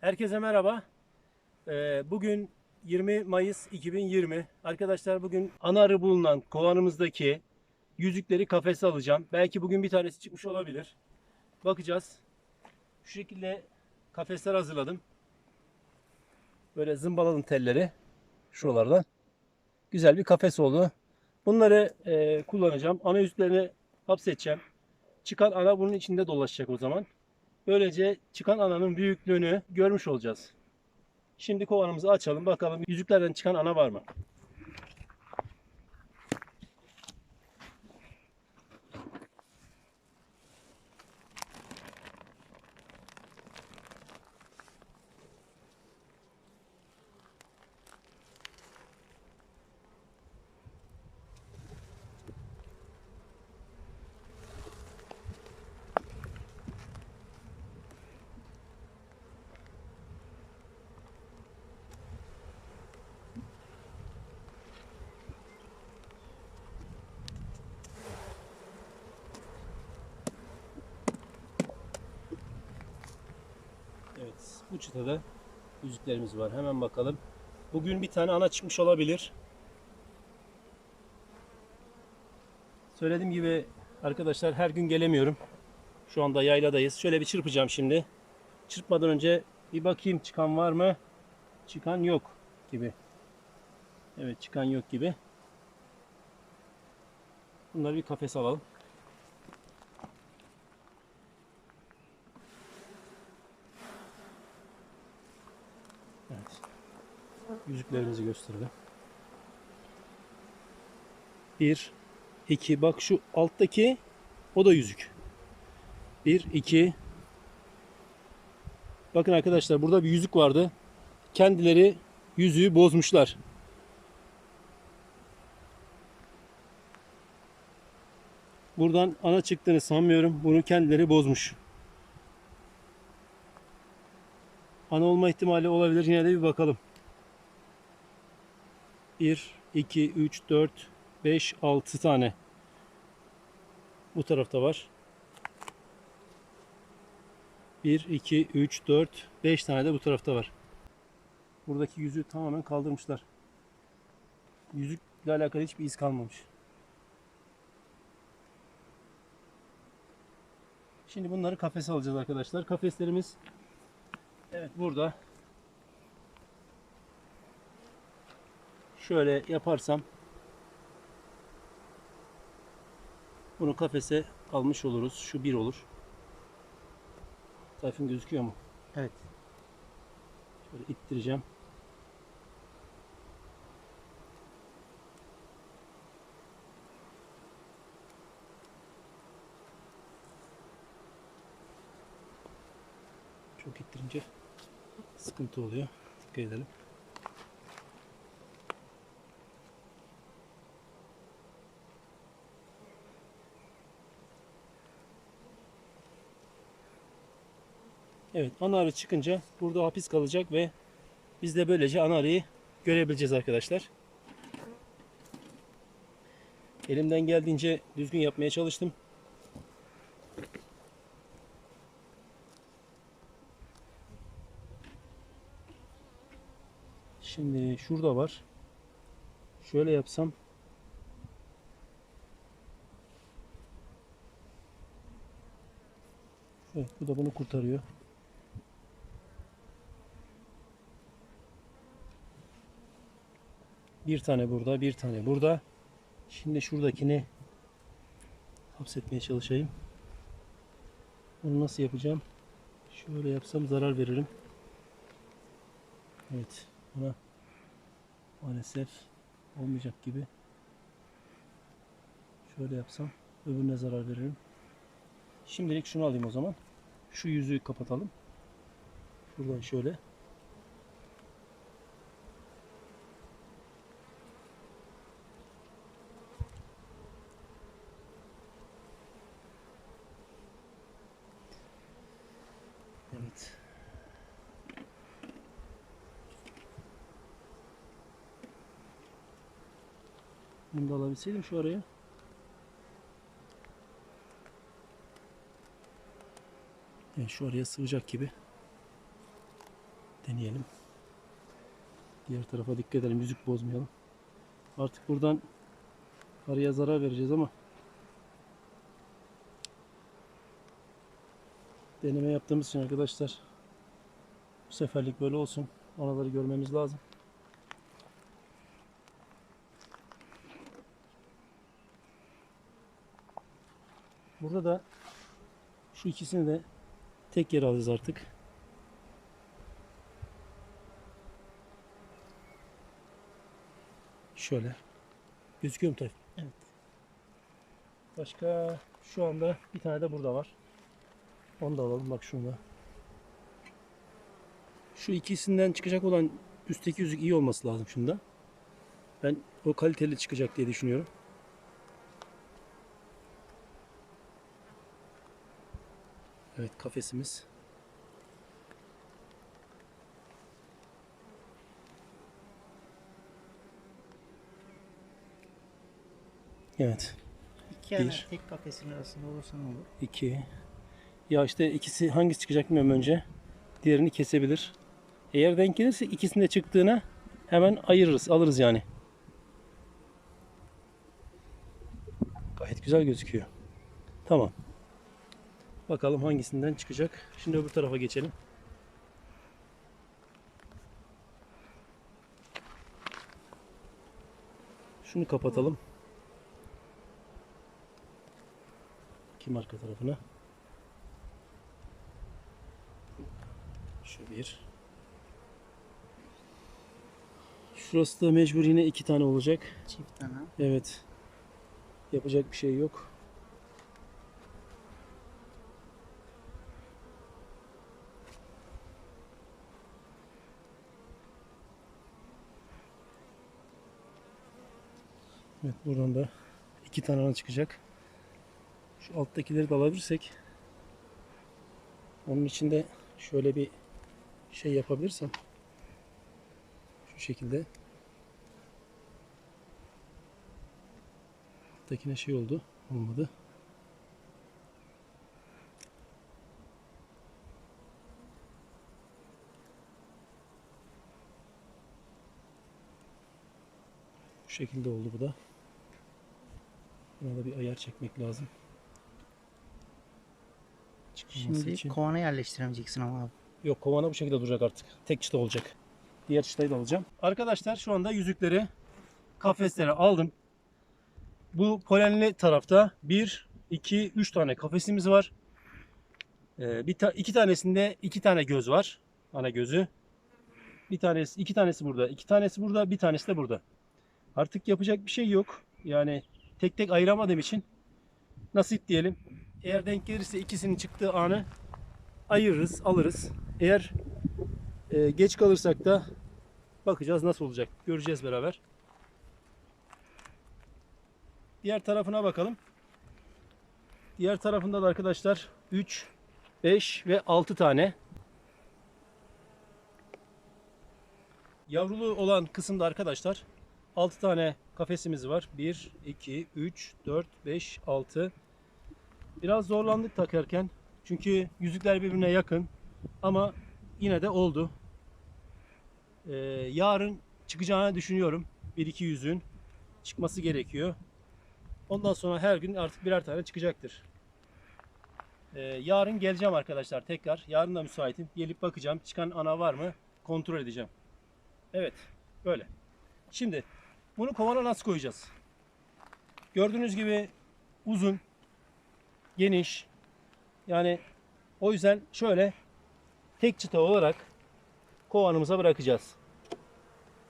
Herkese merhaba. Ee, bugün 20 Mayıs 2020. Arkadaşlar bugün ana arı bulunan kovanımızdaki yüzükleri kafese alacağım. Belki bugün bir tanesi çıkmış olabilir. Bakacağız. Şu şekilde kafesler hazırladım. Böyle zımbaladım telleri. Şuralardan. Güzel bir kafes oldu. Bunları e, kullanacağım. Ana yüzüklerini hapsedeceğim. Çıkan ana bunun içinde dolaşacak o zaman. Böylece çıkan ananın büyüklüğünü görmüş olacağız. Şimdi kovanımızı açalım bakalım yüzüklerden çıkan ana var mı? Evet bu çıtada yüzüklerimiz var. Hemen bakalım. Bugün bir tane ana çıkmış olabilir. Söylediğim gibi arkadaşlar her gün gelemiyorum. Şu anda yayladayız. Şöyle bir çırpacağım şimdi. Çırpmadan önce bir bakayım çıkan var mı? Çıkan yok gibi. Evet çıkan yok gibi. Bunları bir kafes alalım. Evet. Yüzüklerinizi gösterelim. Bir, iki. Bak şu alttaki o da yüzük. Bir, iki. Bakın arkadaşlar burada bir yüzük vardı. Kendileri yüzüğü bozmuşlar. Buradan ana çıktığını sanmıyorum. Bunu kendileri bozmuş. Ana olma ihtimali olabilir. Yine de bir bakalım. 1, 2, 3, 4, 5, 6 tane. Bu tarafta var. 1, 2, 3, 4, 5 tane de bu tarafta var. Buradaki yüzüğü tamamen kaldırmışlar. Yüzükle alakalı hiçbir iz kalmamış. Şimdi bunları kafese alacağız arkadaşlar. Kafeslerimiz Evet burada şöyle yaparsam bunu kafese almış oluruz. Şu bir olur. Tayfun gözüküyor mu? Evet. Şöyle ittireceğim. Çok ittirince sıkıntı oluyor. Dikkat edelim. Evet ana arı çıkınca burada hapis kalacak ve biz de böylece ana arıyı görebileceğiz arkadaşlar. Elimden geldiğince düzgün yapmaya çalıştım. Şimdi şurada var. Şöyle yapsam Evet bu da bunu kurtarıyor. Bir tane burada, bir tane burada. Şimdi şuradakini hapsetmeye çalışayım. Bunu nasıl yapacağım? Şöyle yapsam zarar veririm. Evet. Buna maalesef olmayacak gibi. Şöyle yapsam öbürüne zarar veririm. Şimdilik şunu alayım o zaman. Şu yüzüğü kapatalım. Şuradan şöyle. Evet. Bunu da alabilseydim şu araya. Yani şu araya sığacak gibi. Deneyelim. Diğer tarafa dikkat edelim. Yüzük bozmayalım. Artık buradan arıya zarar vereceğiz ama deneme yaptığımız için arkadaşlar bu seferlik böyle olsun. Anaları görmemiz lazım. Burada da şu ikisini de tek yer alacağız artık. Şöyle. Gözüküyor mu Tayfun? Evet. Başka şu anda bir tane de burada var. Onu da alalım bak şunu. Şu ikisinden çıkacak olan üstteki yüzük iyi olması lazım şunda. Ben o kaliteli çıkacak diye düşünüyorum. Evet kafesimiz. Evet. İki yana Bir. tek kafesin arasında olursa ne olur? 2 Ya işte ikisi hangisi çıkacak bilmiyorum önce. Diğerini kesebilir. Eğer denk gelirse ikisinde çıktığına hemen ayırırız, alırız yani. Gayet güzel gözüküyor. Tamam. Bakalım hangisinden çıkacak. Şimdi öbür tarafa geçelim. Şunu kapatalım. Kim arka tarafına? Şu bir. Şurası da mecbur yine iki tane olacak. Çift ana. Evet. Yapacak bir şey yok. Evet buradan da iki tane ana çıkacak. Şu alttakileri de alabilirsek onun için de şöyle bir şey yapabilirsem şu şekilde Alttakine şey oldu. Olmadı. Bu şekilde oldu bu da. Buna da bir ayar çekmek lazım. Çıkmaması Şimdi için. kovana yerleştiremeyeceksin ama abi. Yok kovana bu şekilde duracak artık. Tek çıta olacak. Diğer çıtayı da alacağım. Arkadaşlar şu anda yüzükleri kafeslere aldım. Bu polenli tarafta 1, 2, 3 tane kafesimiz var. Ee, bir ta- iki tanesinde iki tane göz var. Ana gözü. Bir tanesi, iki tanesi burada, iki tanesi burada, bir tanesi de burada. Artık yapacak bir şey yok. Yani tek tek ayıramadığım için nasip diyelim. Eğer denk gelirse ikisinin çıktığı anı ayırırız, alırız. Eğer e, geç kalırsak da bakacağız nasıl olacak. Göreceğiz beraber. Diğer tarafına bakalım. Diğer tarafında da arkadaşlar 3, 5 ve 6 tane. Yavrulu olan kısımda arkadaşlar 6 tane kafesimiz var. 1, 2, 3, 4, 5, 6. Biraz zorlandık takarken. Çünkü yüzükler birbirine yakın. Ama yine de oldu. Ee, yarın çıkacağını düşünüyorum. Bir iki yüzüğün çıkması gerekiyor. Ondan sonra her gün artık birer tane çıkacaktır. Ee, yarın geleceğim arkadaşlar tekrar. Yarın da müsaitim. Gelip bakacağım. Çıkan ana var mı? Kontrol edeceğim. Evet. Böyle. Şimdi bunu kovana nasıl koyacağız? Gördüğünüz gibi uzun, geniş. Yani o yüzden şöyle tek çıta olarak kovanımıza bırakacağız.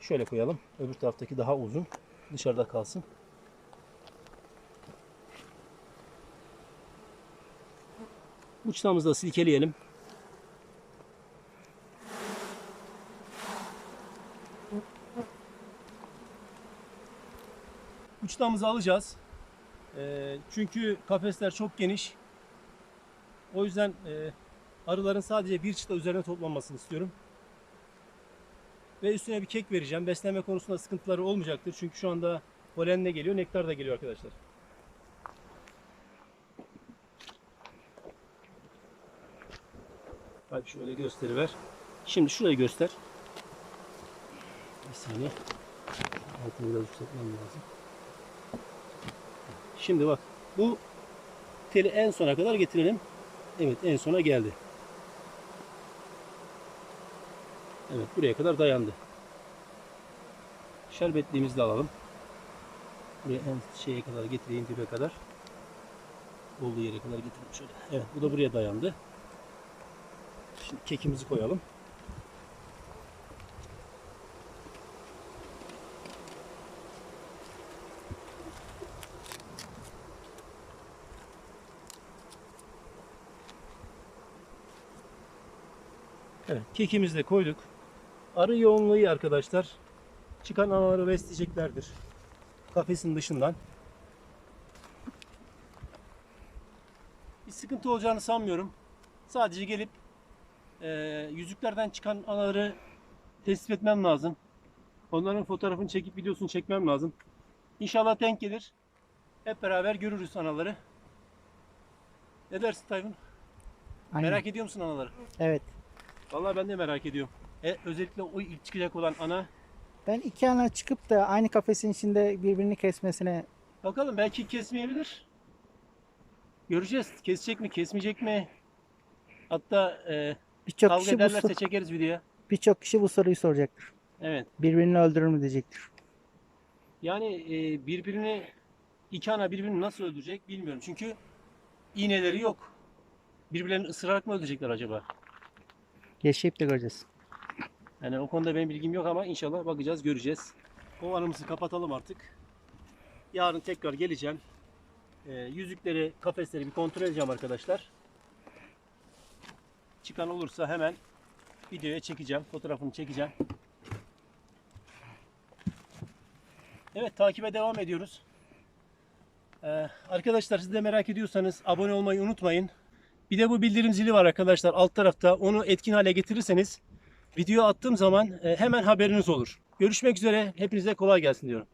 Şöyle koyalım. Öbür taraftaki daha uzun. Dışarıda kalsın. Bu çıtamızı da silkeleyelim. Bu çıtamızı alacağız. Ee, çünkü kafesler çok geniş. O yüzden e, arıların sadece bir çıta üzerine toplanmasını istiyorum. Ve üstüne bir kek vereceğim. Beslenme konusunda sıkıntıları olmayacaktır. Çünkü şu anda polen de geliyor, nektar da geliyor arkadaşlar. Hadi şöyle gösteriver. Şimdi şurayı göster. Bir saniye. Altını biraz yükseltmem lazım. Şimdi bak bu teli en sona kadar getirelim. Evet en sona geldi. Evet buraya kadar dayandı. Şerbetliğimizi de alalım. Buraya en şeye kadar getireyim dibe kadar. Olduğu yere kadar getireyim şöyle. Evet bu da buraya dayandı. Şimdi kekimizi koyalım. Kekimizi de koyduk. Arı yoğunluğu iyi arkadaşlar. Çıkan anaları besleyeceklerdir. Kafesin dışından. Bir sıkıntı olacağını sanmıyorum. Sadece gelip eee, yüzüklerden çıkan anaları tespit etmem lazım. Onların fotoğrafını çekip videosunu çekmem lazım. İnşallah denk gelir. Hep beraber görürüz anaları. Ne dersin Tayfun? Aynen. Merak ediyor musun anaları? Evet. Vallahi ben de merak ediyorum. E, özellikle o ilk çıkacak olan ana. Ben iki ana çıkıp da aynı kafesin içinde birbirini kesmesine Bakalım belki kesmeyebilir. Göreceğiz. Kesecek mi, kesmeyecek mi? Hatta e, birçok kişi bu sor- çekeriz videoya. birçok kişi bu soruyu soracaktır. Evet. Birbirini öldürür mü diyecektir. Yani e, birbirini iki ana birbirini nasıl öldürecek bilmiyorum. Çünkü iğneleri yok. Birbirlerini ısırarak mı öldürecekler acaba? Yaşayıp da göreceğiz. Yani o konuda benim bilgim yok ama inşallah bakacağız, göreceğiz. O anımızı kapatalım artık. Yarın tekrar geleceğim. Ee, yüzükleri, kafesleri bir kontrol edeceğim arkadaşlar. Çıkan olursa hemen videoya çekeceğim, fotoğrafını çekeceğim. Evet, takibe devam ediyoruz. Ee, arkadaşlar siz de merak ediyorsanız abone olmayı unutmayın. Bir de bu bildirim zili var arkadaşlar alt tarafta. Onu etkin hale getirirseniz video attığım zaman e, hemen haberiniz olur. Görüşmek üzere. Hepinize kolay gelsin diyorum.